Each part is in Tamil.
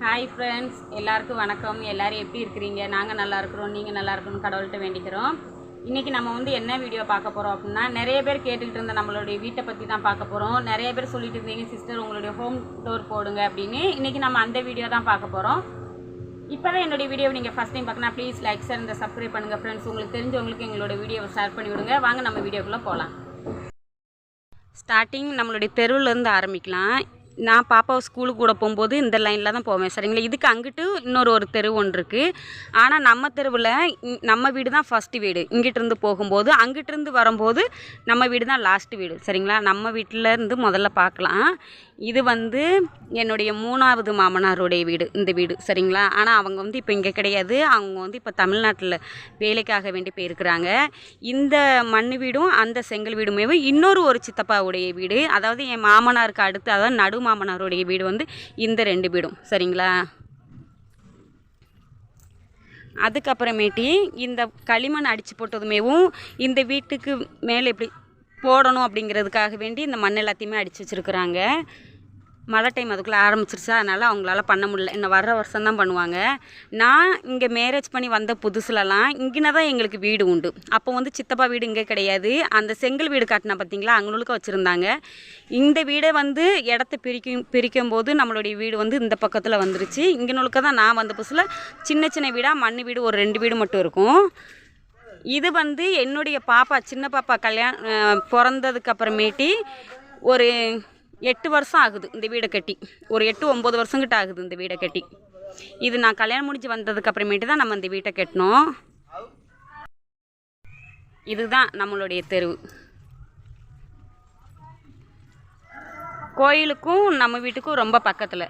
ஹாய் ஃப்ரெண்ட்ஸ் எல்லாருக்கும் வணக்கம். எல்லோரும் எப்படி இருக்கிறீங்க? நாங்கள் நல்லா இருக்கிறோம். நீங்கள் நல்லா இருக்கணும்னு கடவுள்கிட்ட வேண்டிக்கிறோம். இன்றைக்கி நம்ம வந்து என்ன வீடியோ பார்க்க போகிறோம் அப்படின்னா நிறைய பேர் கேட்டுக்கிட்டு இருந்த நம்மளுடைய வீட்டை பற்றி தான் பார்க்க போகிறோம் நிறைய பேர் சொல்லிட்டு இருந்தீங்க சிஸ்டர் உங்களுடைய ஹோம் டோர் போடுங்க அப்படின்னு. இன்றைக்கி நம்ம அந்த வீடியோ தான் பார்க்க போகிறோம் இப்போ தான் என்னுடைய வீடியோ நீங்கள் ஃபஸ்ட் டைம் பார்க்கணும் ப்ளீஸ் லைக் ஷேர் இந்த சப்ஸ்கிரைப் பண்ணுங்கள் ஃப்ரெண்ட்ஸ் உங்களுக்கு தெரிஞ்சவங்களுக்கு எங்களோட வீடியோவை ஷேர் பண்ணி விடுங்க. வாங்க நம்ம வீடியோக்குள்ளே போகலாம் ஸ்டார்டிங் நம்மளுடைய தெருவிலேருந்து ஆரம்பிக்கலாம். நான் பாப்பாவை ஸ்கூலுக்கு கூட போகும்போது இந்த லைனில் தான் போவேன் சரிங்களா? இதுக்கு அங்கிட்டு இன்னொரு ஒரு தெரு ஒன்று இருக்குது ஆனால் நம்ம தெருவில் நம்ம வீடு தான் ஃபஸ்ட்டு வீடு. இங்கிட்டிருந்து போகும்போது அங்கிட்டிருந்து வரும்போது நம்ம வீடு தான் லாஸ்ட்டு வீடு சரிங்களா? நம்ம வீட்டில் இருந்து முதல்ல பார்க்கலாம். இது வந்து என்னுடைய மூணாவது மாமனாருடைய வீடு இந்த வீடு சரிங்களா? ஆனால் அவங்க வந்து இப்போ இங்கே கிடையாது. அவங்க வந்து இப்போ தமிழ்நாட்டில் வேலைக்காக வேண்டி போயிருக்கிறாங்க. இந்த மண் வீடும் அந்த செங்கல் வீடுமே இன்னொரு ஒரு சித்தப்பாவுடைய வீடு. அதாவது என் மாமனாருக்கு அடுத்து அதாவது நடு மாமனாருடைய வீடு வந்து இந்த ரெண்டு வீடும் சரிங்களா? அதுக்கப்புறமேட்டி இந்த களிமண் அடித்து போட்டதுமேவும் இந்த வீட்டுக்கு மேலே இப்படி போடணும் அப்படிங்கிறதுக்காக வேண்டி இந்த மண் எல்லாத்தையுமே அடித்து வச்சுருக்குறாங்க. மழை டைம் அதுக்குள்ளே ஆரம்பிச்சிருச்சா. அதனால் அவங்களால பண்ண முடியல. இன்னும் வர்ற வருஷம் தான் பண்ணுவாங்க. நான் இங்கே மேரேஜ் பண்ணி வந்த புதுசுலலாம் இங்கே தான் எங்களுக்கு வீடு உண்டு. அப்போ வந்து சித்தப்பா வீடு இங்கே கிடையாது. அந்த செங்கல் வீடு காட்டினா பார்த்தீங்களா அங்கனுக்கு வச்சுருந்தாங்க. இந்த வீடை வந்து இடத்த பிரிக்கும் பிரிக்கும் போது நம்மளுடைய வீடு வந்து இந்த பக்கத்தில் வந்துருச்சு. இங்கனுக்கு தான் நான் வந்த புதுசில் சின்ன சின்ன வீடாக மண் வீடு ஒரு ரெண்டு வீடு மட்டும் இருக்கும். இது வந்து என்னுடைய பாப்பா சின்ன பாப்பா கல்யாணம் பிறந்ததுக்கு அப்புறமேட்டி ஒரு எட்டு வருஷம் ஆகுது இந்த வீடை கட்டி. ஒரு எட்டு ஒம்பது வருஷங்கிட்ட ஆகுது இந்த வீடை கட்டி. இது நான் கல்யாணம் முடிஞ்சு வந்ததுக்கு அப்புறமேட்டு தான் நம்ம இந்த வீட்டை கட்டினோம். இதுதான் நம்மளுடைய தெரு. கோயிலுக்கும் நம்ம வீட்டுக்கும் ரொம்ப பக்கத்தில்.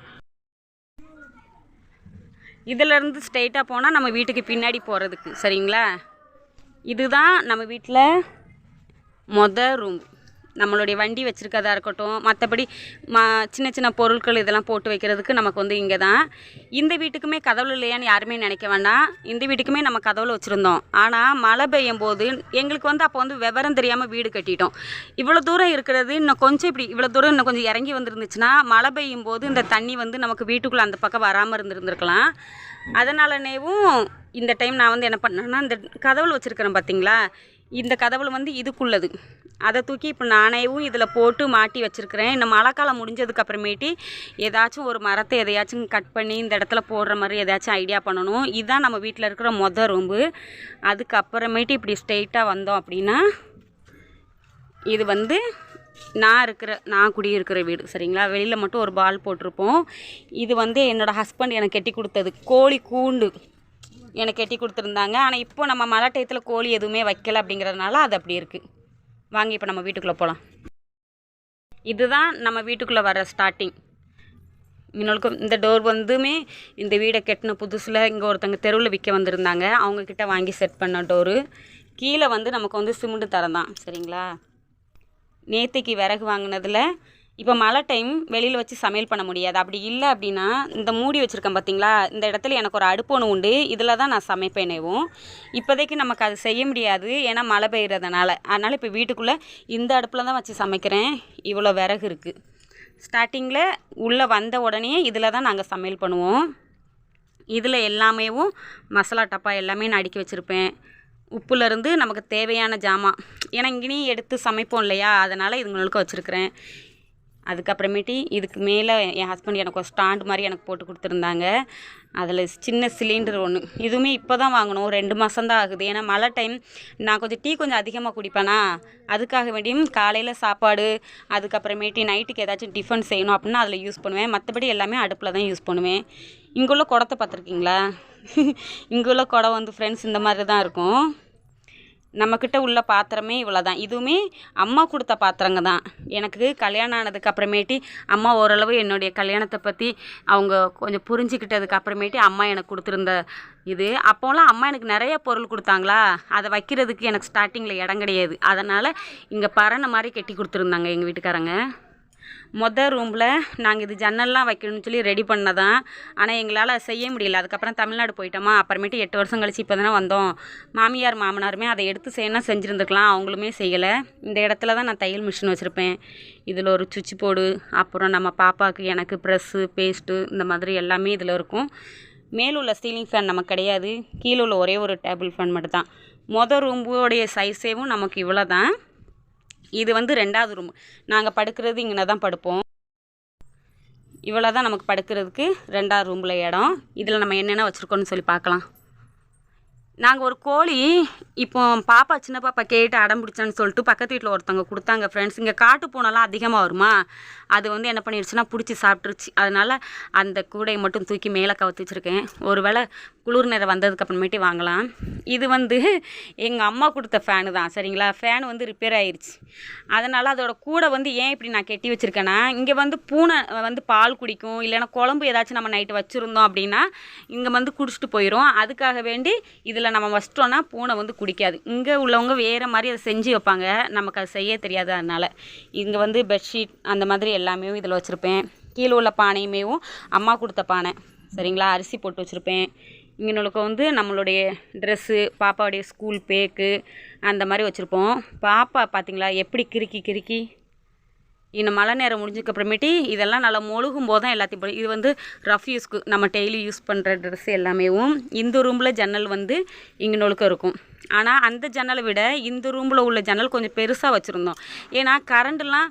இதிலேருந்து ஸ்ட்ரைட்டாக போனால் நம்ம வீட்டுக்கு பின்னாடி போகிறதுக்கு சரிங்களா? இதுதான் நம்ம வீட்டில் மொதல் ரூம் நம்மளுடைய வண்டி வச்சுருக்கதா இருக்கட்டும் மற்றபடி ம சின்ன சின்ன பொருட்கள் இதெல்லாம் போட்டு வைக்கிறதுக்கு நமக்கு வந்து இங்கே தான் இந்த வீட்டுக்குமே கதவு இல்லையான்னு யாருமே நினைக்க வேண்டாம். இந்த வீட்டுக்குமே நம்ம கதவுல வச்சுருந்தோம். ஆனால் மழை பெய்யும் போது எங்களுக்கு வந்து அப்போ வந்து விவரம் தெரியாமல் வீடு கட்டிட்டோம். இவ்வளோ தூரம் இருக்கிறது இன்னும் கொஞ்சம் இப்படி இவ்வளோ தூரம் இன்னும் கொஞ்சம் இறங்கி வந்துருந்துச்சுன்னா மழை பெய்யும் போது இந்த தண்ணி வந்து நமக்கு வீட்டுக்குள்ளே அந்த பக்கம் வராமல் இருந்திருந்திருக்கலாம். அதனாலனேவும் இந்த டைம் நான் வந்து என்ன பண்ணேன்னா இந்த கதவுல வச்சுருக்கிறேன் பார்த்தீங்களா இந்த கதவுல வந்து இதுக்குள்ளது. அதை தூக்கி இப்போ நானேவும் இதில் போட்டு மாட்டி வச்சுருக்கிறேன். இந்த மழைக்காலம் முடிஞ்சதுக்கு அப்புறமேட்டி ஏதாச்சும் ஒரு மரத்தை எதையாச்சும் கட் பண்ணி இந்த இடத்துல போடுற மாதிரி ஏதாச்சும் ஐடியா பண்ணணும். இதுதான் நம்ம வீட்டில் இருக்கிற மொத ரூம்பு. அதுக்கப்புறமேட்டு இப்படி ஸ்ட்ரெயிட்டாக வந்தோம் அப்படின்னா இது வந்து நான் இருக்கிற நான் குடியிருக்கிற வீடு. சரிங்களா? வெளியில் மட்டும் ஒரு பால் போட்டிருப்போம். இது வந்து என்னோடய ஹஸ்பண்ட் எனக்கு கட்டி கொடுத்தது. கோழி கூண்டு. எனக்கு கட்டி கொடுத்துருந்தாங்க. ஆனால் இப்போ நம்ம மழை டயத்தில் கோழி எதுவுமே வைக்கல அப்படிங்கிறதுனால அது அப்படி இருக்குது வாங்க இப்போ நம்ம வீட்டுக்குள்ளே போகலாம் இதுதான் நம்ம வீட்டுக்குள்ளே வர ஸ்டார்டிங் இன்னொருக்கும் இந்த டோர் வந்துமே இந்த வீடை கட்டின புதுசில் இங்கே ஒருத்தங்க தெருவில் விற்க வந்திருந்தாங்க. அவங்கக்கிட்ட வாங்கி செட் பண்ண டோரு கீழே வந்து நமக்கு வந்து சிமெண்ட் தரம் தான். சரிங்களா? நேற்றுக்கு விறகு வாங்கினதில் இப்போ மழை டைம் வெளியில் வச்சு சமையல் பண்ண முடியாது. அப்படி இல்லை அப்படின்னா இந்த மூடி வச்சுருக்கேன் பார்த்தீங்களா இந்த இடத்துல எனக்கு ஒரு அடுப்பு ஒன்று உண்டு. இதில் தான் நான் சமைப்பேனேவும் இப்போதைக்கு நமக்கு அது செய்ய முடியாது. ஏன்னா மழை பெய்கிறதுனால அதனால் இப்போ வீட்டுக்குள்ளே இந்த அடுப்பில் தான் வச்சு சமைக்கிறேன். இவ்வளோ விறகு இருக்குது ஸ்டார்டிங்கில் உள்ளே வந்த உடனே இதில் தான் நாங்கள் சமையல் பண்ணுவோம். இதில் எல்லாமேவும் மசாலா டப்பா எல்லாமே நான் அடுக்கி வச்சுருப்பேன். உப்புலேருந்து நமக்கு தேவையான ஜாமான். ஏன்னா இங்கேயும் எடுத்து சமைப்போம் இல்லையா? அதனால் இதுங்களுக்கு வச்சுருக்கிறேன். அதுக்கப்புறமேட்டி இதுக்கு மேலே என் ஹஸ்பண்ட் எனக்கு ஒரு ஸ்டாண்ட் மாதிரி எனக்கு போட்டு கொடுத்துருந்தாங்க. அதில் சின்ன சிலிண்டர் ஒன்று இதுவுமே இப்போ தான் வாங்கினோம் ரெண்டு மாதம்தான் ஆகுது. ஏன்னா மழை டைம் நான் கொஞ்சம் டீ கொஞ்சம் அதிகமாக குடிப்பேனா? அதுக்காக வேண்டியும் காலையில் சாப்பாடு அதுக்கப்புறமேட்டி நைட்டுக்கு ஏதாச்சும் டிஃபன் செய்யணும் அப்படின்னா அதில் யூஸ் பண்ணுவேன். மற்றபடி எல்லாமே அடுப்பில் தான் யூஸ் பண்ணுவேன். இங்குள்ள குடத்தை பார்த்துருக்கீங்களா? இங்குள்ள குடம் வந்து ஃப்ரெண்ட்ஸ் இந்த மாதிரி தான் இருக்கும். நம்மக்கிட்ட உள்ள பாத்திரமே இவ்வளோ தான் இதுவுமே அம்மா கொடுத்த பாத்திரங்க தான் எனக்கு கல்யாணம் ஆனதுக்கு அப்புறமேட்டி அம்மா ஓரளவு என்னுடைய கல்யாணத்தை பற்றி அவங்க கொஞ்சம் புரிஞ்சுக்கிட்டதுக்கு அப்புறமேட்டி அம்மா எனக்கு கொடுத்துருந்த இது. அப்போலாம் அம்மா எனக்கு நிறைய பொருள் கொடுத்தாங்களா? அதை வைக்கிறதுக்கு எனக்கு ஸ்டார்டிங்கில் இடம் கிடையாது. அதனால் இங்கே பரணை மாதிரி கட்டி கொடுத்துருந்தாங்க எங்கள் வீட்டுக்காரங்க. மொதல் ரூமில் நாங்கள் இது ஜன்னல்லாம் வைக்கணும்னு சொல்லி ரெடி பண்ணதான். ஆனால் எங்களால் செய்ய முடியல. அதுக்கப்புறம் தமிழ்நாடு போயிட்டோமா. அப்புறமேட்டு எட்டு வருஷம் கழிச்சு இப்போ தானே வந்தோம். மாமியார் மாமனாருமே அதை எடுத்து செய்யணும் செஞ்சுருந்துருக்கலாம் அவங்களுமே செய்யலை. இந்த இடத்துல தான் நான் தையல் மிஷின் வச்சுருப்பேன். இதில் ஒரு சுவிட்ச் போர்டு அப்புறம் நம்ம பாப்பாவுக்கு எனக்கு ப்ரெஸ்ஸு பேஸ்ட்டு இந்த மாதிரி எல்லாமே இதில் இருக்கும். மேலுள்ள சீலிங் ஃபேன் நமக்கு கிடையாது. கீழே உள்ள ஒரே ஒரு டேபிள் ஃபேன் மட்டும் தான் மொதல் ரூம்போடைய சைஸேவும் நமக்கு இவ்வளோ தான் இது வந்து ரெண்டாவது ரூம் நாங்கள் படுக்கிறது இங்கே தான் படுப்போம். இவ்வளோ தான் நமக்கு படுக்கிறதுக்கு ரெண்டாவது ரூமில் இடம். இதில் நம்ம என்னென்ன வச்சுருக்கோன்னு சொல்லி பார்க்கலாம். நாங்கள் ஒரு கோழி இப்போ பாப்பா சின்ன பாப்பா கேட்டு அடம் பிடிச்சான்னு சொல்லிட்டு பக்கத்து வீட்டில் ஒருத்தவங்க கொடுத்தாங்க ஃப்ரெண்ட்ஸ் இங்கே காட்டு பூனெல்லாம் அதிகமாக வருமா? அது வந்து என்ன பண்ணிடுச்சுன்னா பிடிச்சி சாப்பிட்ருச்சு அதனால் அந்த கூடையை மட்டும் தூக்கி மேலே கவுத்து வச்சுருக்கேன். ஒரு வேளை குளிர் நேரம் வந்ததுக்கப்புறமேட்டு வாங்கலாம். இது வந்து எங்கள் அம்மா கொடுத்த ஃபேனு தான் சரிங்களா? ஃபேன் வந்து ரிப்பேர் ஆயிருச்சு. அதனால் அதோட கூடை வந்து ஏன் இப்படி நான் கெட்டி வச்சுருக்கேன்னா இங்கே வந்து பூனை வந்து பால் குடிக்கும் இல்லைன்னா குழம்பு ஏதாச்சும் நம்ம நைட்டு வச்சுருந்தோம் அப்படின்னா இங்கே வந்து குடிச்சிட்டு போயிடும் அதுக்காக வேண்டி இதில் நம்ம வச்சிட்டோன்னா பூனை வந்து குடிக்காது. இங்கே உள்ளவங்க வேறு மாதிரி அதை செஞ்சு வைப்பாங்க. நமக்கு அது செய்ய தெரியாது அதனால். இங்கே வந்து பெட்ஷீட் அந்த மாதிரி எல்லாமே இதில் வச்சுருப்பேன். கீழே உள்ள பானையுமேவும் அம்மா கொடுத்த பானை. சரிங்களா? அரிசி போட்டு வச்சுருப்பேன். இங்கனுக்கு வந்து நம்மளுடைய ட்ரெஸ்ஸு பாப்பாவுடைய ஸ்கூல் பேக்கு அந்த மாதிரி வச்சுருப்போம். பாப்பா பார்த்தீங்களா எப்படி கிறுக்கி கிறுக்கி? இன்னும் மழை நேரம் முடிஞ்சதுக்கு அப்புறமேட்டி இதெல்லாம் நல்லா மொழுகும் போது தான் எல்லாத்தையும் போடும் இது வந்து ரஃப் யூஸ்க்கு நம்ம டெய்லி யூஸ் பண்ணுற ட்ரெஸ் எல்லாமேவும் இந்த ரூமில் ஜன்னல் வந்து இங்கே நொழுக்க இருக்கும். ஆனால் அந்த ஜன்னலை விட இந்த ரூமில் உள்ள ஜன்னல் கொஞ்சம் பெருசாக வச்சுருந்தோம். ஏன்னா கரண்ட்லாம்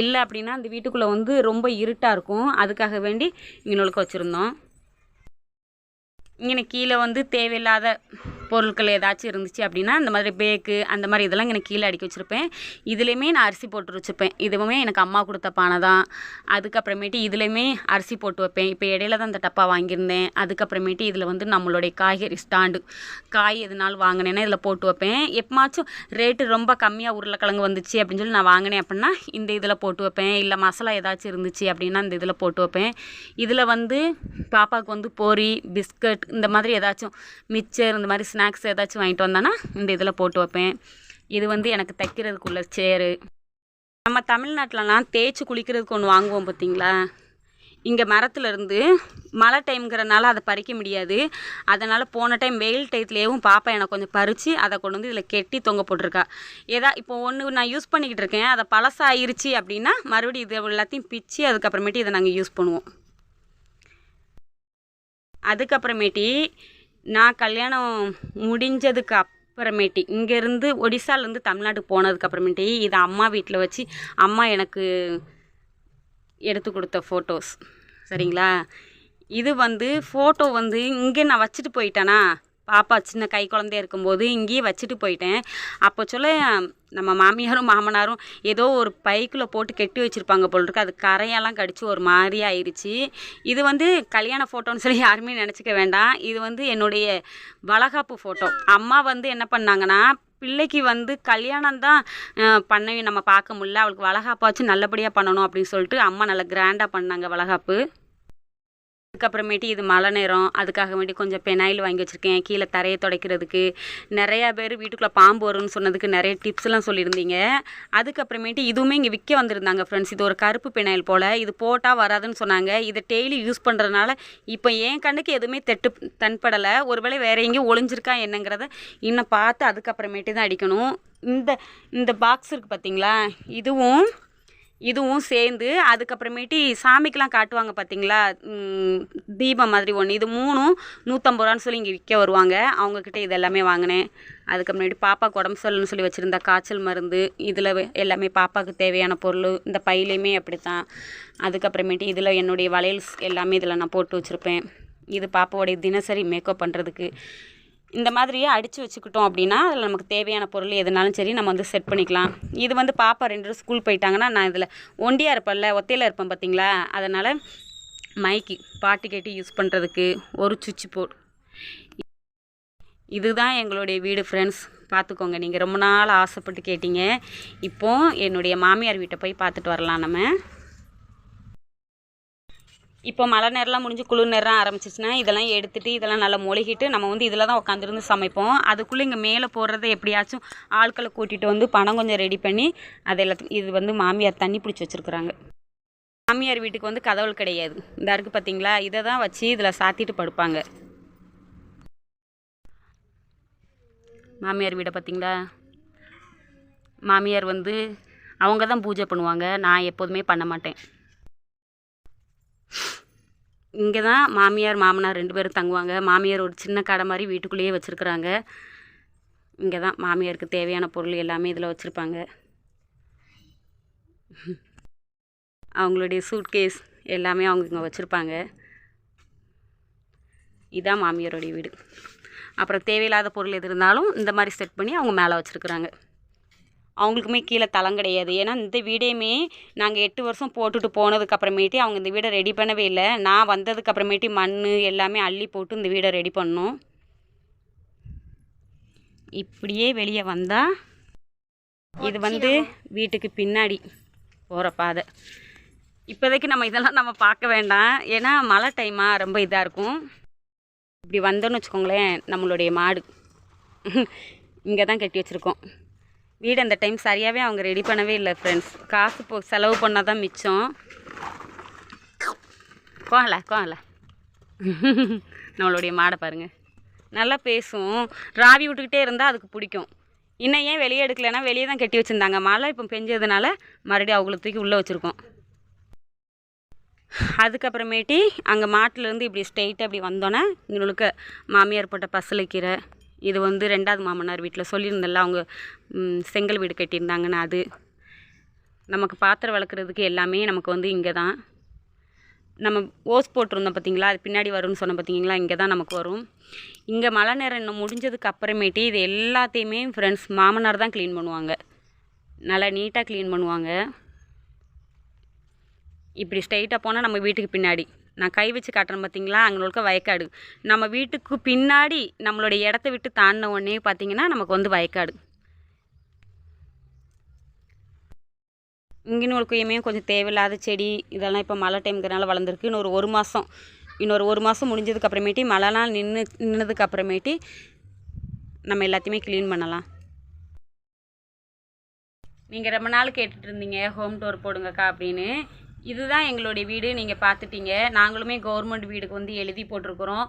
இல்லை அப்படின்னா அந்த வீட்டுக்குள்ளே வந்து ரொம்ப இருட்டாக இருக்கும். அதுக்காக வேண்டி இங்கே நொழுக்க வச்சுருந்தோம். இங்கே கீழே வந்து தேவையில்லாத பொருட்கள் ஏதாச்சும் இருந்துச்சு அப்படின்னா இந்த மாதிரி பேக்கு அந்த மாதிரி இதெல்லாம் எனக்கு கீழே அடிக்க வச்சுருப்பேன். இதுலேயுமே நான் அரிசி போட்டு வச்சுருப்பேன் இதுவுமே எனக்கு அம்மா கொடுத்த பானை தான். அதுக்கப்புறமேட்டு இதுலேயுமே அரிசி போட்டு வைப்பேன். இப்போ இடையில தான் இந்த டப்பா வாங்கியிருந்தேன். அதுக்கப்புறமேட்டு இதில் வந்து நம்மளுடைய காய்கறி ஸ்டாண்டு காய் எதுனாலும் வாங்கினேன்னா இதில் போட்டு வைப்பேன். எப்பமாச்சும் ரேட்டு ரொம்ப கம்மியாக உருளைக்கிழங்கு வந்துச்சு அப்படின்னு சொல்லி நான் வாங்கினேன் அப்படின்னா இந்த இதில் போட்டு வைப்பேன். இல்லை மசாலா ஏதாச்சும் இருந்துச்சு அப்படின்னா இந்த இதில் போட்டு வைப்பேன். இதில் வந்து பாப்பாவுக்கு வந்து பொரி பிஸ்கட் இந்த மாதிரி ஏதாச்சும் மிச்சர் இந்த மாதிரி ஸ்நாக்ஸ் ஏதாச்சும் வாங்கிட்டு வந்தானா இந்த இதில் போட்டு வைப்பேன். இது வந்து எனக்கு தைக்கிறதுக்குள்ள சேரு. நம்ம தமிழ்நாட்டிலலாம் தேய்ச்சி குளிக்கிறதுக்கு ஒன்று வாங்குவோம் பார்த்தீங்களா இங்கே மரத்துலேருந்து மழை டைம்ங்கிறனால அதை பறிக்க முடியாது. அதனால் போன டைம் வெயில் டயத்துலேயும் பாப்பா எனக்கு கொஞ்சம் பறித்து அதை கொண்டு வந்து இதில் கெட்டி தொங்க போட்டிருக்கா. ஏதா இப்போ ஒன்று நான் யூஸ் பண்ணிக்கிட்டு இருக்கேன். அதை பழசாயிருச்சு அப்படின்னா மறுபடியும் இது எல்லாத்தையும் பிச்சு அதுக்கப்புறமேட்டு இதை நாங்கள் யூஸ் பண்ணுவோம். அதுக்கப்புறமேட்டி நான் கல்யாணம் முடிஞ்சதுக்கு அப்புறமேட்டி இங்கேருந்து ஒடிசாலேருந்து தமிழ்நாட்டுக்கு போனதுக்கப்புறமேட்டி இதை அம்மா வீட்டில் வச்சு அம்மா எனக்கு எடுத்து கொடுத்த ஃபோட்டோஸ் சரிங்களா? இது வந்து ஃபோட்டோ வந்து இங்கே நான் வச்சுட்டு போயிட்டேனா பாப்பா சின்ன கை குழந்தைய இருக்கும்போது இங்கேயே வச்சுட்டு போயிட்டேன். அப்போ சொல்ல நம்ம மாமியாரும் மாமனாரும் ஏதோ ஒரு பைக்கில் போட்டு கெட்டி வச்சுருப்பாங்க போல் இருக்கு. அது கரையெல்லாம் கடிச்சு ஒரு மாதிரி ஆயிடுச்சு இது வந்து கல்யாண ஃபோட்டோன்னு சொல்லி யாருமே நினச்சிக்க வேண்டாம். இது வந்து என்னுடைய வளகாப்பு ஃபோட்டோ அம்மா வந்து என்ன பண்ணாங்கன்னா பிள்ளைக்கு வந்து கல்யாணம் தான் பண்ண நம்ம பார்க்க முடியல. அவளுக்கு வளகாப்பாச்சும் நல்லபடியாக பண்ணணும் அப்படின்னு சொல்லிட்டு அம்மா நல்லா கிராண்டாக பண்ணாங்க வளகாப்பு. அதுக்கப்புறமேட்டு இது மழை நேரம். அதுக்காக வேண்டி கொஞ்சம் பெனாயில் வாங்கி வச்சுருக்கேன். கீழே தரையை துடைக்கிறதுக்கு. நிறையா பேர் வீட்டுக்குள்ளே பாம்பு வரும்னு சொன்னதுக்கு நிறைய டிப்ஸ்லாம் சொல்லியிருந்தீங்க. அதுக்கப்புறமேட்டு இதுவுமே இங்கே விற்க வந்திருந்தாங்க ஃப்ரெண்ட்ஸ் இது ஒரு கருப்பு பெனாயில் போல். இது போட்டால் வராதுன்னு சொன்னாங்க. இதை டெய்லி யூஸ் பண்ணுறதுனால இப்போ என் கண்ணுக்கு எதுவுமே தெட்டு தன்படலை. ஒருவேளை வேறு எங்கேயும் ஒளிஞ்சிருக்கா என்னங்கிறத இன்னும் பார்த்து அதுக்கப்புறமேட்டு தான் அடிக்கணும். இந்த இந்த பாக்ஸ் இருக்குது பார்த்தீங்களா இதுவும் இதுவும் சேர்ந்து அதுக்கப்புறமேட்டி சாமிக்கெலாம் காட்டுவாங்க பார்த்தீங்களா தீபம் மாதிரி ஒன்று இது மூணும் நூற்றம்பது ரூபான்னு சொல்லி இங்கே விற்க வருவாங்க. அவங்கக்கிட்ட இது எல்லாமே வாங்கினேன். அதுக்கப்புறமேட்டு பாப்பாக்கு உடம்பு சொல்லணும்னு சொல்லி வச்சுருந்த காய்ச்சல் மருந்து இதில் எல்லாமே பாப்பாவுக்கு தேவையான பொருள் இந்த பையிலையுமே அப்படி தான் அதுக்கப்புறமேட்டு இதில் என்னுடைய வளையல்ஸ் எல்லாமே இதில் நான் போட்டு வச்சுருப்பேன். இது பாப்பாவுடைய தினசரி மேக்கப் பண்ணுறதுக்கு இந்த மாதிரியே அடித்து வச்சுக்கிட்டோம் அப்படின்னா அதில் நமக்கு தேவையான பொருள் எதுனாலும் சரி நம்ம வந்து செட் பண்ணிக்கலாம். இது வந்து பாப்பா ரெண்டு ஸ்கூல் போயிட்டாங்கன்னா நான் இதில் ஒண்டியாக இருப்பேன்ல ஒத்தையில் இருப்பேன் பார்த்தீங்களா அதனால் மைக்கு பாட்டு கேட்டு யூஸ் பண்ணுறதுக்கு ஒரு சுவிட்ச் போர்டு. இதுதான் எங்களுடைய வீடு ஃப்ரெண்ட்ஸ் பார்த்துக்கோங்க நீங்கள் ரொம்ப நாள் ஆசைப்பட்டு கேட்டீங்க. இப்போது என்னுடைய மாமியார் வீட்டை போய் பார்த்துட்டு வரலாம் நம்ம. இப்போ மழை நேரம்லாம் முடிஞ்சு குளிர் நேரம் ஆரம்பிச்சிச்சுன்னா இதெல்லாம் எடுத்துகிட்டு இதெல்லாம் நல்லா மொழிகிட்டு நம்ம வந்து இதில் தான் உட்காந்துருந்து சமைப்போம். அதுக்குள்ளே இங்கே மேலே போடுறத எப்படியாச்சும் ஆட்களை கூட்டிகிட்டு வந்து பணம் கொஞ்சம் ரெடி பண்ணி அது எல்லாத்தையும் இது வந்து மாமியார் தண்ணி பிடிச்சி வச்சுருக்குறாங்க. மாமியார் வீட்டுக்கு வந்து கதவுள் கிடையாது. இந்த இருக்கு பார்த்தீங்களா? இதை தான் வச்சு இதில் சாத்திட்டு படுப்பாங்க. மாமியார் வீடை பார்த்தீங்களா? மாமியார் வந்து அவங்க தான் பூஜை பண்ணுவாங்க. நான் எப்போதுமே பண்ண மாட்டேன். இங்கே தான் மாமியார் மாமனார் ரெண்டு பேரும் தங்குவாங்க. மாமியார் ஒரு சின்ன கடை மாதிரி வீட்டுக்குள்ளேயே வச்சுருக்குறாங்க. இங்கே தான் மாமியாருக்கு தேவையான பொருள் எல்லாமே இதில் வச்சுருப்பாங்க. அவங்களுடைய சூட்கேஸ் எல்லாமே அவங்க இங்கே வச்சுருப்பாங்க. இதான் மாமியாருடைய வீடு. அப்புறம் தேவையில்லாத பொருள் எது இருந்தாலும் இந்த மாதிரி செட் பண்ணி அவங்க மேலே வச்சுருக்குறாங்க. அவங்களுக்குமே கீழே தளம் கிடையாது. ஏன்னா இந்த வீடையுமே நாங்கள் எட்டு வருஷம் போட்டுட்டு போனதுக்கு அப்புறமேட்டு அவங்க இந்த வீடை ரெடி பண்ணவே இல்லை. நான் வந்ததுக்கு அப்புறமேட்டு மண் எல்லாமே அள்ளி போட்டு இந்த வீடை ரெடி பண்ணோம். இப்படியே வெளியே வந்தால் இது வந்து வீட்டுக்கு பின்னாடி போகிற பாதை. இப்போதைக்கு நம்ம இதெல்லாம் நம்ம பார்க்க வேண்டாம். ஏன்னா மழை டைமாக ரொம்ப இதாக இருக்கும். இப்படி வந்தோன்னு வச்சுக்கோங்களேன் நம்மளுடைய மாடு. இங்கே தான் கட்டி வச்சுருக்கோம். வீடு அந்த டைம் சரியாகவே அவங்க ரெடி பண்ணவே இல்லை ஃப்ரெண்ட்ஸ் காசு போ செலவு பண்ணால் தான் மிச்சம். கோகல கோகல நம்மளுடைய மாடை பாருங்கள் நல்லா பேசும். ராவி விட்டுக்கிட்டே இருந்தால் அதுக்கு பிடிக்கும். இன்னும் ஏன் வெளியே எடுக்கலைன்னா வெளியே தான் கட்டி வச்சுருந்தாங்க. மழை இப்போ பெஞ்சதுனால மறுபடியும் அவங்கள தூக்கி உள்ளே வச்சுருக்கோம். அதுக்கப்புறமேட்டி அங்கே மாட்டிலேருந்து இப்படி ஸ்ட்ரெயிட்டாக இப்படி வந்தோன்னே இங்கே மாமியார் போட்ட பசலைக்கீரை இது வந்து ரெண்டாவது மாமனார் வீட்டில் சொல்லியிருந்தல அவங்க செங்கல் வீடு கட்டியிருந்தாங்கன்னு அது. நமக்கு பாத்திரம் வளர்க்குறதுக்கு எல்லாமே நமக்கு வந்து இங்கே தான். நம்ம ஓஸ் போட்டிருந்தோம் பார்த்தீங்களா அது பின்னாடி வரும்னு சொன்ன பார்த்தீங்களா இங்கே தான் நமக்கு வரும். இங்கே மழை நேரம் இன்னும் முடிஞ்சதுக்கு அப்புறமேட்டு இது எல்லாத்தையுமே ஃப்ரெண்ட்ஸ் மாமனார் தான் க்ளீன் பண்ணுவாங்க. நல்லா நீட்டாக க்ளீன் பண்ணுவாங்க. இப்படி ஸ்ட்ரைட்டாக போனால் நம்ம வீட்டுக்கு பின்னாடி. நான் கை வச்சு காட்டுறேன் பார்த்தீங்களா? அங்கே வயக்காடு. நம்ம வீட்டுக்கு பின்னாடி நம்மளுடைய இடத்த விட்டு தாண்டின உடனே பார்த்தீங்கன்னா நமக்கு வந்து வயக்காடு. இங்கே இன்னொரு குயமையும் கொஞ்சம் தேவையில்லாத செடி இதெல்லாம் இப்போ மழை டைம்ங்கிறனால வளர்ந்துருக்கு. இன்னொரு ஒரு மாதம் இன்னொரு ஒரு மாதம் முடிஞ்சதுக்கு அப்புறமேட்டி மழைலாம் நின்று நின்னதுக்கு அப்புறமேட்டி நம்ம எல்லாத்தையுமே க்ளீன் பண்ணலாம். நீங்கள் ரொம்ப நாள் கேட்டுட்டு இருந்தீங்க ஹோம் டோர் போடுங்கக்கா அப்படின்னு. இதுதான் எங்களுடைய வீடு நீங்கள் பார்த்துட்டீங்க. நாங்களுமே கவர்மெண்ட் வீடுக்கு வந்து எழுதி போட்டிருக்கிறோம்.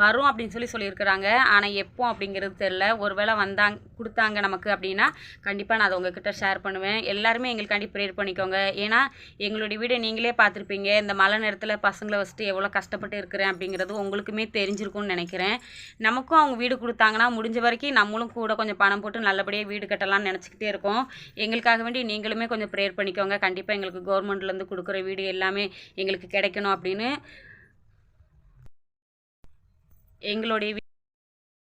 வரும் அப்படின்னு சொல்லி சொல்லியிருக்கிறாங்க. ஆனால் எப்போ அப்படிங்கிறது தெரில ஒருவேளை வந்தாங்க கொடுத்தாங்க நமக்கு அப்படின்னா கண்டிப்பாக நான் அதை உங்ககிட்ட ஷேர் பண்ணுவேன். எல்லாருமே எங்களுக்காண்டி ப்ரேயர் பண்ணிக்கோங்க. ஏன்னா எங்களுடைய வீடை நீங்களே பார்த்துருப்பீங்க. இந்த மழை நேரத்தில் பசங்களை வச்சுட்டு எவ்வளோ கஷ்டப்பட்டு இருக்கிறேன் அப்படிங்கிறது உங்களுக்குமே தெரிஞ்சிருக்கும்னு நினைக்கிறேன். நமக்கும் அவங்க வீடு கொடுத்தாங்கன்னா முடிஞ்ச வரைக்கும் நம்மளும் கூட கொஞ்சம் பணம் போட்டு நல்லபடியாக வீடு கட்டலாம்னு நினச்சிக்கிட்டே இருக்கோம். எங்களுக்காக வேண்டி நீங்களுமே கொஞ்சம் ப்ரேயர் பண்ணிக்கோங்க. கண்டிப்பாக எங்களுக்கு கவர்மெண்ட்லேருந்து கொடுக்குற வீடு எல்லாமே எங்களுக்கு கிடைக்கணும் அப்படின்னு எங்களுடைய வீ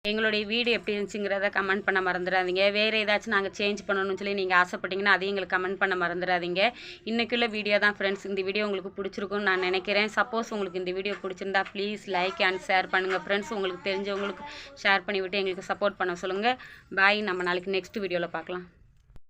எங்களுடைய வீடு எப்படி இருந்துச்சுங்கிறத கமெண்ட் பண்ண மறந்துடாதீங்க. வேறு ஏதாச்சும் நாங்கள் சேஞ்ச் பண்ணணும்னு சொல்லி நீங்கள் ஆசைப்பட்டீங்கன்னா அதையும் எங்களுக்கு கமெண்ட் பண்ண மறந்துடாதீங்க. இன்றைக்குள்ள வீடியோ தான் ஃப்ரெண்ட்ஸ் இந்த வீடியோ உங்களுக்கு பிடிச்சிருக்கும்னு நான் நினைக்கிறேன். சப்போஸ் உங்களுக்கு இந்த வீடியோ பிடிச்சிருந்தா ப்ளீஸ் லைக் அண்ட் ஷேர் பண்ணுங்கள் ஃப்ரெண்ட்ஸ் உங்களுக்கு தெரிஞ்சவங்களுக்கு ஷேர் பண்ணிவிட்டு எங்களுக்கு சப்போர்ட் பண்ண சொல்லுங்கள் பாய் நம்ம நாளைக்கு நெக்ஸ்ட் வீடியோவில் பார்க்கலாம்.